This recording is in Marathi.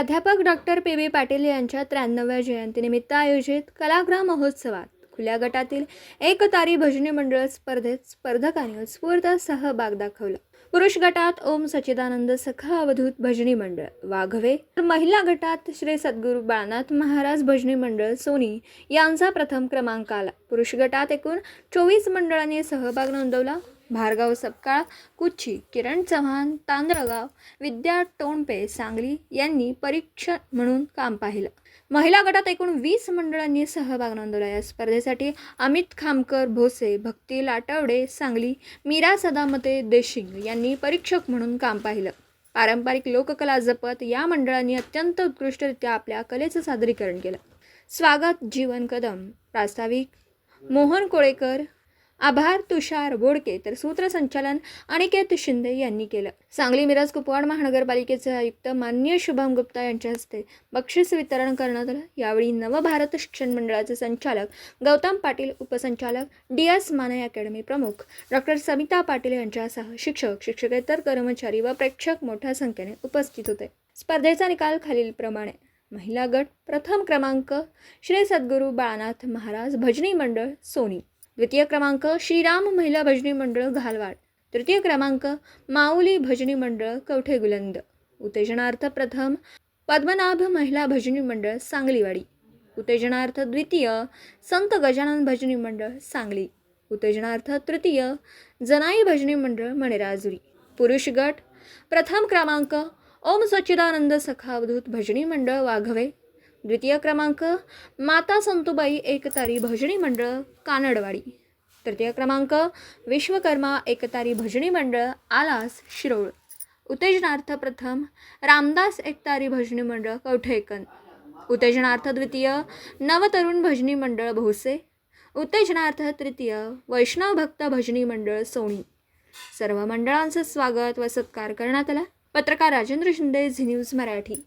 प्राध्यापक डॉक्टर पी बी पाटील यांच्या त्र्याण्णव्या जयंतीनिमित्त आयोजित कलाग्राम महोत्सवात खुल्या गटातील एकतारी भजनी मंडळ स्पर्धेत स्पर्धकांनी उत्स्फूर्त सहभाग दाखवला. पुरुष गटात ओम सच्चिदानंद सखा अवधूत भजनी मंडळ वाघवे. तर महिला गटात श्री सद्गुरू बाळनाथ महाराज भजनी मंडळ सोनी यांचा प्रथम क्रमांक आला. पुरुष गटात एकूण चोवीस मंडळांनी सहभाग नोंदवला. भार्गाव सपकाळ कुच्ची किरण चव्हाण तांदळगाव विद्या टोणपे सांगली यांनी परीक्षण म्हणून काम पाहिलं. महिला गटात एकूण वीस मंडळांनी सहभाग नोंदवला. या स्पर्धेसाठी अमित खामकर भोसे भक्ती लाटवडे सांगली मीरा सदामते देशिंग यांनी परीक्षक म्हणून काम पाहिलं. पारंपरिक लोककला जपत या मंडळांनी अत्यंत उत्कृष्टरित्या आपल्या कलेचं सादरीकरण केलं. स्वागत जीवन कदम. प्रास्ताविक. मोहन कोळेकर आभार तुषार बोडके तर सूत्रसंचालन अनिकेत शिंदे यांनी केलं. सांगली मिरज कुपवाड महानगरपालिकेचे आयुक्त मान्य शुभम गुप्ता यांच्या हस्ते बक्षीस वितरण करण्यात आलं. यावेळी नवभारत शिक्षण मंडळाचे संचालक गौतम पाटील उपसंचालक डी एस माने अकॅडमी प्रमुख डॉक्टर समिता पाटील यांच्यासह शिक्षक शिक्षकेतर कर्मचारी व प्रेक्षक मोठ्या संख्येने उपस्थित होते. स्पर्धेचा निकाल खालीलप्रमाणे. महिला गट प्रथम क्रमांक श्री सद्गुरू बाळानाथ महाराज भजनी मंडळ सोनी. द्वितीय क्रमांक श्रीराम महिला भजनी मंडळ घालवाड. तृतीय क्रमांक माऊली भजनी मंडळ कवठे गुलंद. उत्तेजनार्थ प्रथम पद्मनाभ महिला भजनी मंडळ सांगलीवाडी. उत्तेजनार्थ द्वितीय संत गजानन भजनी मंडळ सांगली. उत्तेजनार्थ तृतीय जनाई भजनी मंडळ मणेराजुरी. पुरुष गट प्रथम क्रमांक ओम सच्चिदानंद सखावधूत भजनी मंडळ वाघवे. द्वितीय क्रमांक माता संतुबाई एकतारी भजनी मंडळ कानडवाडी. तृतीय क्रमांक विश्वकर्मा एकतारी भजनी मंडळ आलास शिरोळ. उत्तेजनार्थ प्रथम रामदास एकतारी भजनी मंडळ कवठेकन. उत्तेजनार्थ द्वितीय नवतरुण भजनी मंडळ भोसे. उत्तेजनार्थ तृतीय वैष्णव भक्त भजनी मंडळ सोणी. सर्व मंडळांचं स्वागत व सत्कार करण्यात आला. पत्रकार राजेंद्र शिंदे झी न्यूज मराठी.